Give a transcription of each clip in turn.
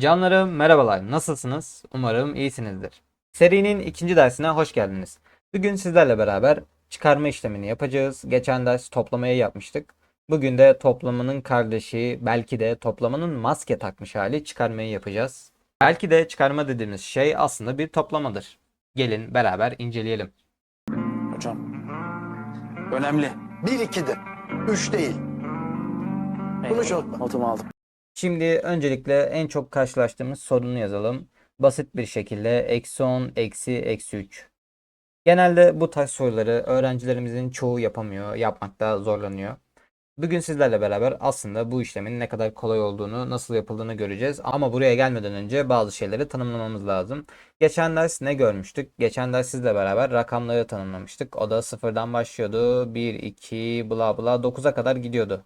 Canlarım merhabalar. Nasılsınız? Umarım iyisinizdir. Serinin ikinci dersine hoş geldiniz. Bugün sizlerle beraber çıkarma işlemini yapacağız. Geçen ders toplamayı yapmıştık. Bugün de toplamanın kardeşi, belki de toplamanın maske takmış hali çıkarmayı yapacağız. Belki de çıkarma dediğimiz şey aslında bir toplamadır. Gelin beraber inceleyelim. Hocam. Önemli. 1-2'dir. 3 değil. Bunu unutma. Notumu aldım. Şimdi öncelikle en çok karşılaştığımız sorunu yazalım. Basit bir şekilde eksi 10, eksi, eksi 3. Genelde bu tarz soruları öğrencilerimizin çoğu yapamıyor, yapmakta zorlanıyor. Bugün sizlerle beraber aslında bu işlemin ne kadar kolay olduğunu, nasıl yapıldığını göreceğiz. Ama buraya gelmeden önce bazı şeyleri tanımlamamız lazım. Geçen ders ne görmüştük? Geçen ders sizle beraber rakamları tanımlamıştık. O da sıfırdan başlıyordu. 1, 2, bla bla 9'a kadar gidiyordu.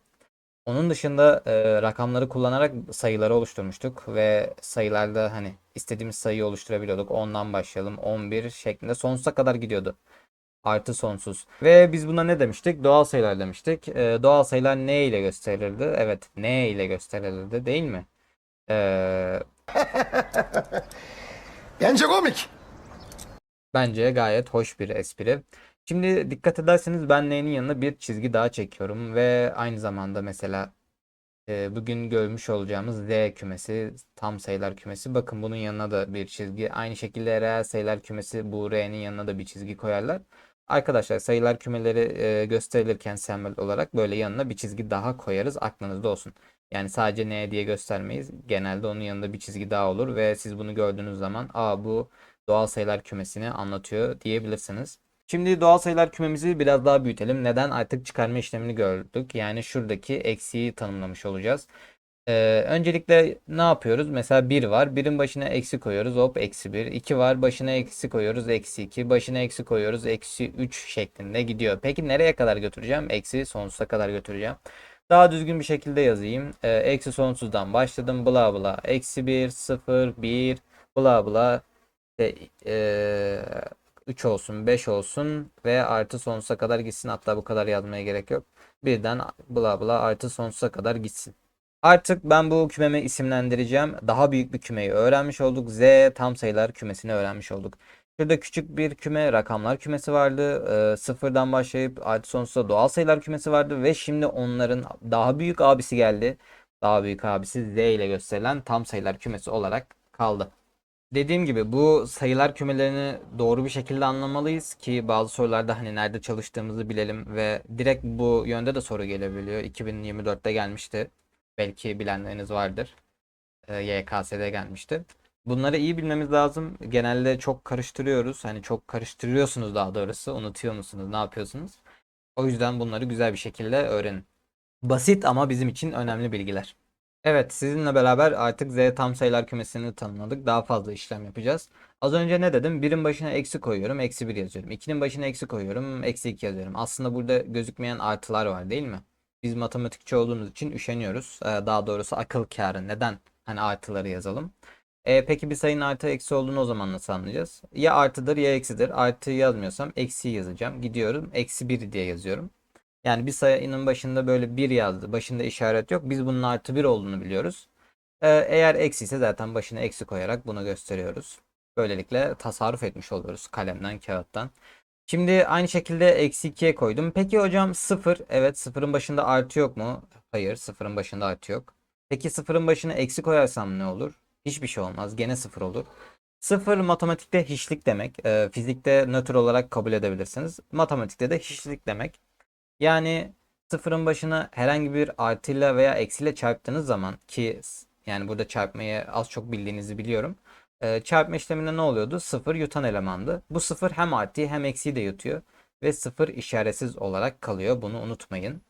Onun dışında e, rakamları kullanarak sayıları oluşturmuştuk ve sayılarda hani istediğimiz sayıyı oluşturabiliyorduk. 10'dan başlayalım 11 şeklinde sonsuza kadar gidiyordu. Artı sonsuz. Ve biz buna ne demiştik? Doğal sayılar demiştik. E, doğal sayılar ne ile gösterilirdi? Evet, ne ile gösterilirdi değil mi? E, Bence komik. Bence gayet hoş bir espri. Şimdi dikkat ederseniz ben n'nin yanına bir çizgi daha çekiyorum ve aynı zamanda mesela e, bugün görmüş olacağımız z kümesi, tam sayılar kümesi. Bakın bunun yanına da bir çizgi. Aynı şekilde reel sayılar kümesi bu r'nin yanına da bir çizgi koyarlar. Arkadaşlar sayılar kümeleri e, gösterilirken sembol olarak böyle yanına bir çizgi daha koyarız. Aklınızda olsun. Yani sadece n diye göstermeyiz. Genelde onun yanında bir çizgi daha olur ve siz bunu gördüğünüz zaman aa bu doğal sayılar kümesini anlatıyor diyebilirsiniz. Şimdi doğal sayılar kümemizi biraz daha büyütelim. Neden? Artık çıkarma işlemini gördük. Yani şuradaki eksiği tanımlamış olacağız. Ee, öncelikle ne yapıyoruz? Mesela 1 var. 1'in başına eksi koyuyoruz. Hop eksi 1. 2 var. Başına eksi koyuyoruz. Eksi 2. Başına eksi koyuyoruz. Eksi 3 şeklinde gidiyor. Peki nereye kadar götüreceğim? Eksi sonsuza kadar götüreceğim. Daha düzgün bir şekilde yazayım. Ee, eksi sonsuzdan başladım. Bla bla. Eksi 1, 0, 1, bla bla. İşte, ee, 3 olsun, 5 olsun ve artı sonsuza kadar gitsin. Hatta bu kadar yazmaya gerek yok. Birden bla bla artı sonsuza kadar gitsin. Artık ben bu kümemi isimlendireceğim. Daha büyük bir kümeyi öğrenmiş olduk. Z tam sayılar kümesini öğrenmiş olduk. Şurada küçük bir küme rakamlar kümesi vardı. Ee, sıfırdan başlayıp artı sonsuza doğal sayılar kümesi vardı. Ve şimdi onların daha büyük abisi geldi. Daha büyük abisi Z ile gösterilen tam sayılar kümesi olarak kaldı. Dediğim gibi bu sayılar kümelerini doğru bir şekilde anlamalıyız ki bazı sorularda hani nerede çalıştığımızı bilelim ve direkt bu yönde de soru gelebiliyor. 2024'te gelmişti. Belki bilenleriniz vardır. Ee, YKS'de gelmişti. Bunları iyi bilmemiz lazım. Genelde çok karıştırıyoruz. Hani çok karıştırıyorsunuz daha doğrusu. Unutuyor musunuz? Ne yapıyorsunuz? O yüzden bunları güzel bir şekilde öğrenin. Basit ama bizim için önemli bilgiler. Evet, sizinle beraber artık Z tam sayılar kümesini tanımladık. Daha fazla işlem yapacağız. Az önce ne dedim? Birin başına eksi koyuyorum, eksi 1 yazıyorum. 2'nin başına eksi koyuyorum, eksi 2 yazıyorum. Aslında burada gözükmeyen artılar var değil mi? Biz matematikçi olduğumuz için üşeniyoruz. Ee, Daha doğrusu akıl kârı. Neden hani artıları yazalım? Ee, peki bir sayının artı eksi olduğunu o zaman nasıl anlayacağız? Ya artıdır ya eksidir. Artı yazmıyorsam eksi yazacağım. Gidiyorum, eksi 1 diye yazıyorum. Yani bir sayının başında böyle 1 yazdı. Başında işaret yok. Biz bunun artı 1 olduğunu biliyoruz. Ee, eğer eksi ise zaten başına eksi koyarak bunu gösteriyoruz. Böylelikle tasarruf etmiş oluyoruz kalemden, kağıttan. Şimdi aynı şekilde eksi 2'ye koydum. Peki hocam 0. Evet sıfırın başında artı yok mu? Hayır sıfırın başında artı yok. Peki sıfırın başına eksi koyarsam ne olur? Hiçbir şey olmaz. Gene sıfır olur. Sıfır matematikte hiçlik demek. Ee, fizikte nötr olarak kabul edebilirsiniz. Matematikte de hiçlik demek. Yani sıfırın başına herhangi bir artıyla veya eksiyle çarptığınız zaman ki yani burada çarpmayı az çok bildiğinizi biliyorum. Ee, çarpma işleminde ne oluyordu? Sıfır yutan elemandı. Bu sıfır hem artıyı hem eksiği de yutuyor. Ve sıfır işaretsiz olarak kalıyor. Bunu unutmayın.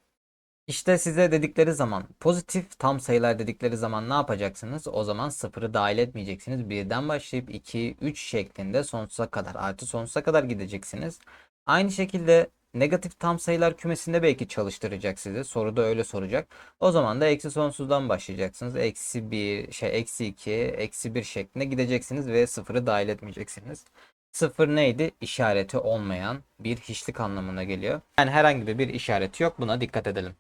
İşte size dedikleri zaman pozitif tam sayılar dedikleri zaman ne yapacaksınız? O zaman sıfırı dahil etmeyeceksiniz. Birden başlayıp 2, 3 şeklinde sonsuza kadar artı sonsuza kadar gideceksiniz. Aynı şekilde negatif tam sayılar kümesinde belki çalıştıracak sizi. Soruda öyle soracak. O zaman da eksi sonsuzdan başlayacaksınız. Eksi 1, şey eksi 2, eksi 1 şeklinde gideceksiniz ve sıfırı dahil etmeyeceksiniz. Sıfır neydi? İşareti olmayan bir hiçlik anlamına geliyor. Yani herhangi bir işareti yok. Buna dikkat edelim.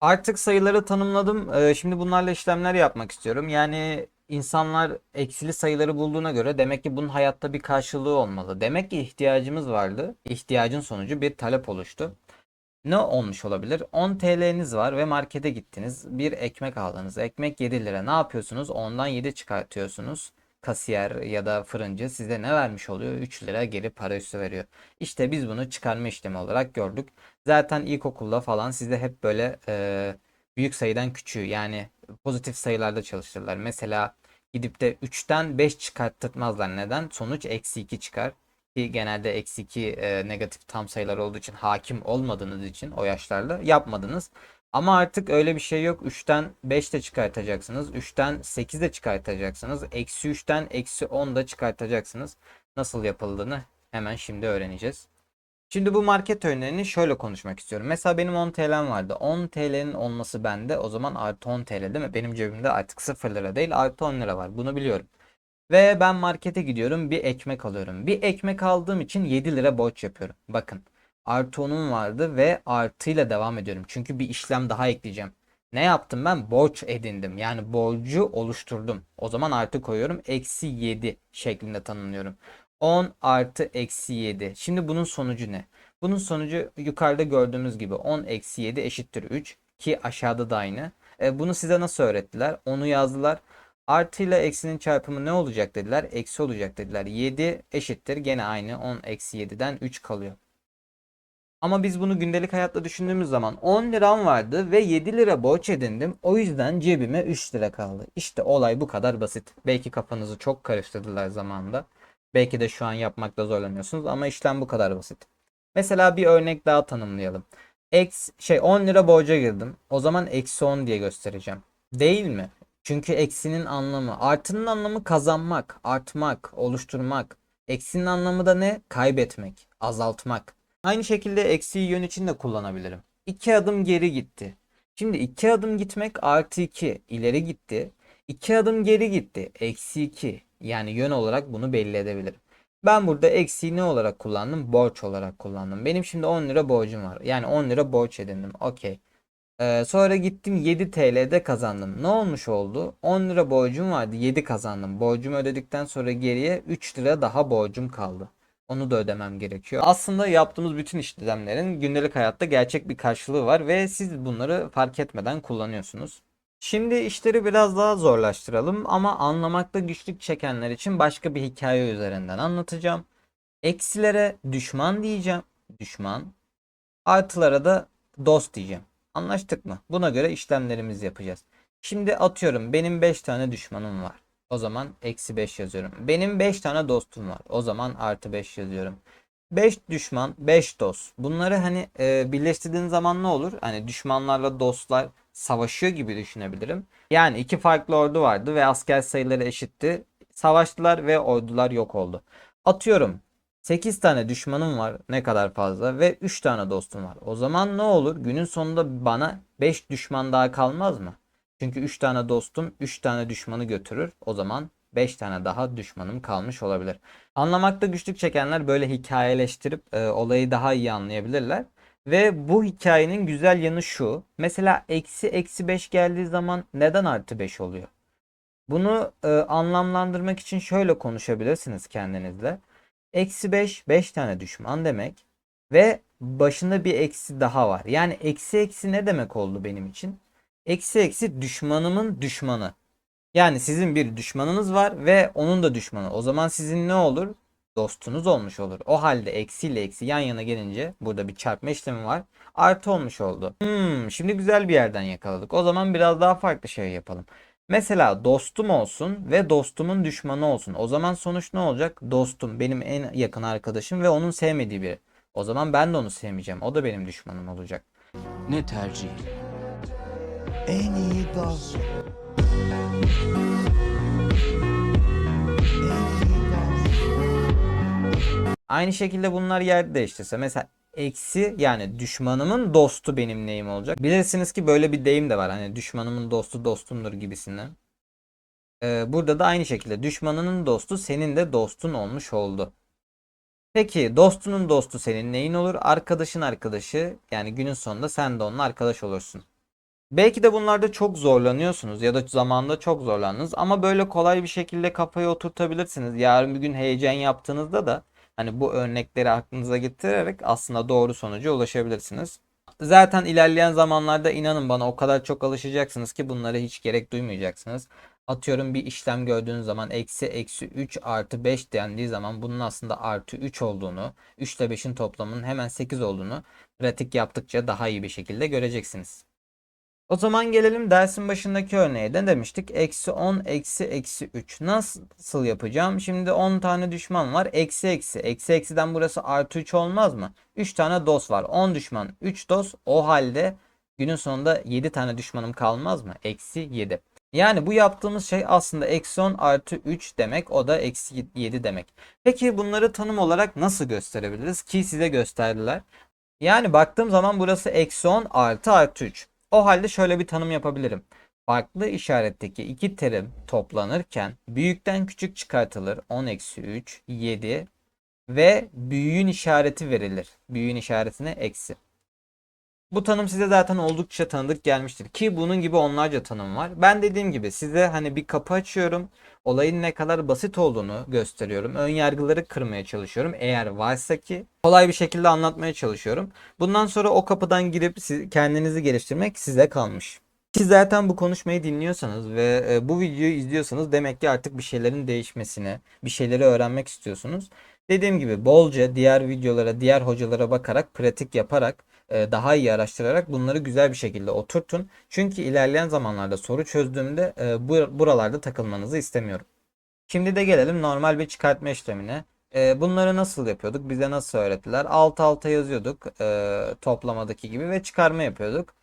Artık sayıları tanımladım. Ee, Şimdi bunlarla işlemler yapmak istiyorum. Yani insanlar eksili sayıları bulduğuna göre demek ki bunun hayatta bir karşılığı olmalı. Demek ki ihtiyacımız vardı. İhtiyacın sonucu bir talep oluştu. Ne olmuş olabilir? 10 TL'niz var ve markete gittiniz. Bir ekmek aldınız. Ekmek 7 lira. Ne yapıyorsunuz? Ondan 7 çıkartıyorsunuz. Kasiyer ya da fırıncı size ne vermiş oluyor? 3 lira geri para üstü veriyor. İşte biz bunu çıkarma işlemi olarak gördük. Zaten ilkokulda falan sizde hep böyle e, büyük sayıdan küçüğü yani pozitif sayılarda çalıştırırlar. Mesela gidip de 3'ten 5 çıkarttırmazlar. Neden? Sonuç eksi 2 çıkar. Ki genelde eksi 2 e, negatif tam sayılar olduğu için hakim olmadığınız için o yaşlarda yapmadınız. Ama artık öyle bir şey yok. 3'ten 5 de çıkartacaksınız. 3'ten 8 de çıkartacaksınız. Eksi 3'ten eksi 10 da çıkartacaksınız. Nasıl yapıldığını hemen şimdi öğreneceğiz. Şimdi bu market örneğini şöyle konuşmak istiyorum. Mesela benim 10 TL'm vardı. 10 TL'nin olması bende o zaman artı 10 TL değil mi? Benim cebimde artık 0 lira değil artı 10 lira var. Bunu biliyorum. Ve ben markete gidiyorum bir ekmek alıyorum. Bir ekmek aldığım için 7 lira borç yapıyorum. Bakın artı 10'um vardı ve artıyla devam ediyorum. Çünkü bir işlem daha ekleyeceğim. Ne yaptım ben? Borç edindim. Yani borcu oluşturdum. O zaman artı koyuyorum. Eksi 7 şeklinde tanımlıyorum. 10 artı eksi 7. Şimdi bunun sonucu ne? Bunun sonucu yukarıda gördüğümüz gibi 10 eksi 7 eşittir 3 ki aşağıda da aynı. E, bunu size nasıl öğrettiler? Onu yazdılar. Artı ile eksinin çarpımı ne olacak dediler? Eksi olacak dediler. 7 eşittir gene aynı 10 eksi 7'den 3 kalıyor. Ama biz bunu gündelik hayatta düşündüğümüz zaman 10 liram vardı ve 7 lira borç edindim. O yüzden cebime 3 lira kaldı. İşte olay bu kadar basit. Belki kafanızı çok karıştırdılar zamanında. Belki de şu an yapmakta zorlanıyorsunuz ama işlem bu kadar basit. Mesela bir örnek daha tanımlayalım. Eks, şey 10 lira borca girdim. O zaman eksi 10 diye göstereceğim. Değil mi? Çünkü eksinin anlamı, artının anlamı kazanmak, artmak, oluşturmak. Eksinin anlamı da ne? Kaybetmek, azaltmak. Aynı şekilde eksiği yön için de kullanabilirim. İki adım geri gitti. Şimdi iki adım gitmek artı iki ileri gitti. İki adım geri gitti. Eksi iki. Yani yön olarak bunu belli edebilirim. Ben burada eksiği ne olarak kullandım? Borç olarak kullandım. Benim şimdi 10 lira borcum var. Yani 10 lira borç edindim. Okey. Ee, sonra gittim 7 TL'de kazandım. Ne olmuş oldu? 10 lira borcum vardı. 7 kazandım. Borcumu ödedikten sonra geriye 3 lira daha borcum kaldı. Onu da ödemem gerekiyor. Aslında yaptığımız bütün işlemlerin gündelik hayatta gerçek bir karşılığı var ve siz bunları fark etmeden kullanıyorsunuz. Şimdi işleri biraz daha zorlaştıralım ama anlamakta güçlük çekenler için başka bir hikaye üzerinden anlatacağım. Eksilere düşman diyeceğim. Düşman. Artılara da dost diyeceğim. Anlaştık mı? Buna göre işlemlerimizi yapacağız. Şimdi atıyorum benim 5 tane düşmanım var. O zaman eksi 5 yazıyorum. Benim 5 tane dostum var. O zaman artı 5 yazıyorum. 5 düşman, 5 dost. Bunları hani e, birleştirdiğin zaman ne olur? Hani düşmanlarla dostlar savaşıyor gibi düşünebilirim. Yani iki farklı ordu vardı ve asker sayıları eşitti. Savaştılar ve ordular yok oldu. Atıyorum 8 tane düşmanım var ne kadar fazla ve 3 tane dostum var. O zaman ne olur? Günün sonunda bana 5 düşman daha kalmaz mı? Çünkü 3 tane dostum 3 tane düşmanı götürür. O zaman 5 tane daha düşmanım kalmış olabilir. Anlamakta güçlük çekenler böyle hikayeleştirip e, olayı daha iyi anlayabilirler. Ve bu hikayenin güzel yanı şu. Mesela eksi eksi 5 geldiği zaman neden artı 5 oluyor? Bunu e, anlamlandırmak için şöyle konuşabilirsiniz kendinizle. Eksi 5, 5 tane düşman demek. Ve başında bir eksi daha var. Yani eksi eksi ne demek oldu benim için? Eksi eksi düşmanımın düşmanı. Yani sizin bir düşmanınız var ve onun da düşmanı. O zaman sizin ne olur? Dostunuz olmuş olur. O halde eksi ile eksi yan yana gelince burada bir çarpma işlemi var. Artı olmuş oldu. Hmm, şimdi güzel bir yerden yakaladık. O zaman biraz daha farklı şey yapalım. Mesela dostum olsun ve dostumun düşmanı olsun. O zaman sonuç ne olacak? Dostum benim en yakın arkadaşım ve onun sevmediği biri. O zaman ben de onu sevmeyeceğim. O da benim düşmanım olacak. Ne tercih? En iyi dost. Aynı şekilde bunlar yer değiştirse mesela eksi yani düşmanımın dostu benim neyim olacak. Bilirsiniz ki böyle bir deyim de var. Hani düşmanımın dostu dostumdur gibisinden. Ee, burada da aynı şekilde düşmanının dostu senin de dostun olmuş oldu. Peki dostunun dostu senin neyin olur? Arkadaşın arkadaşı yani günün sonunda sen de onunla arkadaş olursun. Belki de bunlarda çok zorlanıyorsunuz ya da zamanında çok zorlandınız ama böyle kolay bir şekilde kafaya oturtabilirsiniz. Yarın bir gün heyecan yaptığınızda da hani bu örnekleri aklınıza getirerek aslında doğru sonuca ulaşabilirsiniz. Zaten ilerleyen zamanlarda inanın bana o kadar çok alışacaksınız ki bunlara hiç gerek duymayacaksınız. Atıyorum bir işlem gördüğünüz zaman eksi eksi 3 artı 5 dendiği zaman bunun aslında artı 3 olduğunu, 3 ile 5'in toplamının hemen 8 olduğunu pratik yaptıkça daha iyi bir şekilde göreceksiniz. O zaman gelelim dersin başındaki örneğe de demiştik. Eksi 10 eksi eksi 3. Nasıl yapacağım? Şimdi 10 tane düşman var. Eksi eksi. Eksi eksiden burası artı 3 olmaz mı? 3 tane dos var. 10 düşman 3 dos. O halde günün sonunda 7 tane düşmanım kalmaz mı? Eksi 7. Yani bu yaptığımız şey aslında eksi 10 artı 3 demek. O da eksi 7 demek. Peki bunları tanım olarak nasıl gösterebiliriz? Ki size gösterdiler. Yani baktığım zaman burası eksi 10 artı artı 3. O halde şöyle bir tanım yapabilirim. Farklı işaretteki iki terim toplanırken büyükten küçük çıkartılır. 10 eksi 3, 7 ve büyüğün işareti verilir. Büyüğün işaretine eksi. Bu tanım size zaten oldukça tanıdık gelmiştir ki bunun gibi onlarca tanım var. Ben dediğim gibi size hani bir kapı açıyorum. Olayın ne kadar basit olduğunu gösteriyorum. Ön yargıları kırmaya çalışıyorum. Eğer varsa ki kolay bir şekilde anlatmaya çalışıyorum. Bundan sonra o kapıdan girip kendinizi geliştirmek size kalmış. Siz zaten bu konuşmayı dinliyorsanız ve e, bu videoyu izliyorsanız demek ki artık bir şeylerin değişmesini, bir şeyleri öğrenmek istiyorsunuz. Dediğim gibi bolca diğer videolara, diğer hocalara bakarak, pratik yaparak, daha iyi araştırarak bunları güzel bir şekilde oturtun. Çünkü ilerleyen zamanlarda soru çözdüğümde e, bu buralarda takılmanızı istemiyorum. Şimdi de gelelim normal bir çıkartma işlemine. E, bunları nasıl yapıyorduk? Bize nasıl öğrettiler? Alt alta yazıyorduk e, toplamadaki gibi ve çıkarma yapıyorduk.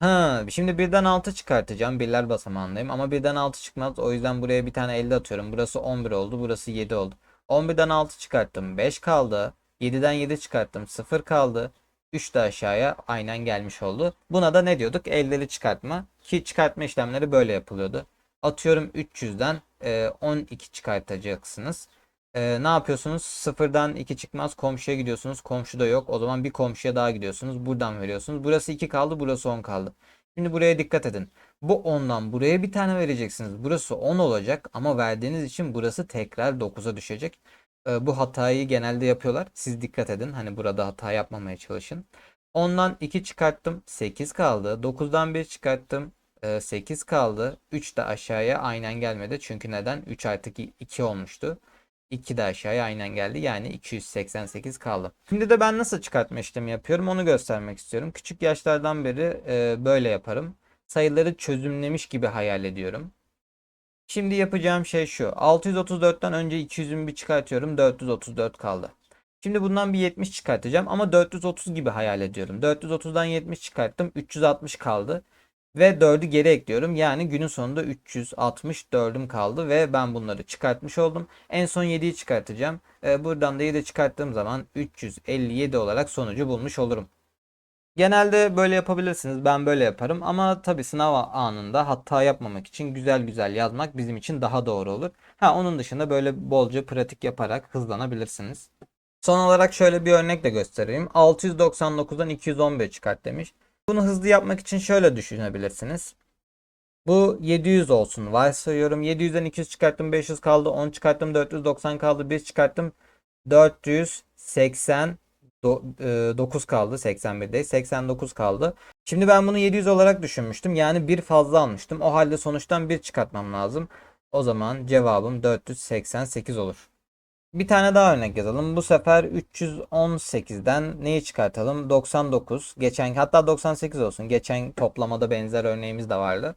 Ha, şimdi birden 6 çıkartacağım. Birler basamağındayım ama birden 6 çıkmaz. O yüzden buraya bir tane 50 atıyorum. Burası 11 oldu. Burası 7 oldu. 11'den 6 çıkarttım. 5 kaldı. 7'den 7 çıkarttım. 0 kaldı. 3 de aşağıya aynen gelmiş oldu. Buna da ne diyorduk? Elleri çıkartma. Ki çıkartma işlemleri böyle yapılıyordu. Atıyorum 300'den e, 12 çıkartacaksınız. E, ne yapıyorsunuz? Sıfırdan 2 çıkmaz. Komşuya gidiyorsunuz. Komşuda yok. O zaman bir komşuya daha gidiyorsunuz. Buradan veriyorsunuz. Burası 2 kaldı. Burası 10 kaldı. Şimdi buraya dikkat edin. Bu 10'dan buraya bir tane vereceksiniz. Burası 10 olacak ama verdiğiniz için burası tekrar 9'a düşecek. E, bu hatayı genelde yapıyorlar. Siz dikkat edin. Hani burada hata yapmamaya çalışın. 10'dan 2 çıkarttım. 8 kaldı. 9'dan 1 çıkarttım. e, 8 kaldı. 3 de aşağıya aynen gelmedi. Çünkü neden? 3 artık 2 olmuştu. 2 de aşağıya aynen geldi. Yani 288 kaldı. Şimdi de ben nasıl çıkartma işlemi yapıyorum onu göstermek istiyorum. Küçük yaşlardan beri e, böyle yaparım. Sayıları çözümlemiş gibi hayal ediyorum. Şimdi yapacağım şey şu. 634'ten önce 200'ümü bir çıkartıyorum. 434 kaldı. Şimdi bundan bir 70 çıkartacağım ama 430 gibi hayal ediyorum. 430'dan 70 çıkarttım. 360 kaldı. Ve 4'ü geri ekliyorum. Yani günün sonunda 364'üm kaldı ve ben bunları çıkartmış oldum. En son 7'yi çıkartacağım. Ee, buradan da 7 çıkarttığım zaman 357 olarak sonucu bulmuş olurum. Genelde böyle yapabilirsiniz. Ben böyle yaparım ama tabii sınav anında hata yapmamak için güzel güzel yazmak bizim için daha doğru olur. Ha onun dışında böyle bolca pratik yaparak hızlanabilirsiniz. Son olarak şöyle bir örnek de göstereyim. 699'dan 211 çıkart demiş. Bunu hızlı yapmak için şöyle düşünebilirsiniz. Bu 700 olsun varsayıyorum. 700'den 200 çıkarttım 500 kaldı. 10 çıkarttım 490 kaldı. 1 çıkarttım 480 9 kaldı 81'de 89 kaldı. Şimdi ben bunu 700 olarak düşünmüştüm. Yani bir fazla almıştım. O halde sonuçtan 1 çıkartmam lazım. O zaman cevabım 488 olur. Bir tane daha örnek yazalım. Bu sefer 318'den neyi çıkartalım? 99. Geçen hatta 98 olsun. Geçen toplamada benzer örneğimiz de vardı.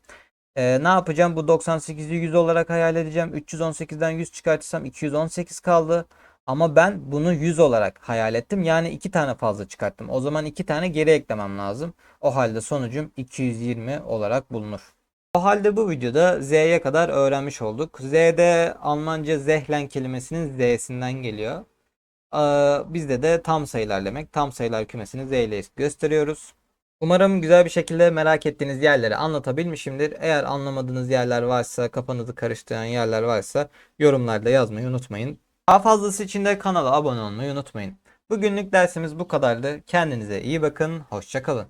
Ee, ne yapacağım? Bu 98'i 100 olarak hayal edeceğim. 318'den 100 çıkartırsam 218 kaldı. Ama ben bunu 100 olarak hayal ettim. Yani 2 tane fazla çıkarttım. O zaman 2 tane geri eklemem lazım. O halde sonucum 220 olarak bulunur. O halde bu videoda Z'ye kadar öğrenmiş olduk. Z'de Almanca zehlen kelimesinin Z'sinden geliyor. Ee, bizde de tam sayılar demek. Tam sayılar kümesini Z ile gösteriyoruz. Umarım güzel bir şekilde merak ettiğiniz yerleri anlatabilmişimdir. Eğer anlamadığınız yerler varsa, kafanızı karıştıran yerler varsa yorumlarda yazmayı unutmayın. Daha fazlası için de kanala abone olmayı unutmayın. Bugünlük dersimiz bu kadardı. Kendinize iyi bakın. Hoşçakalın.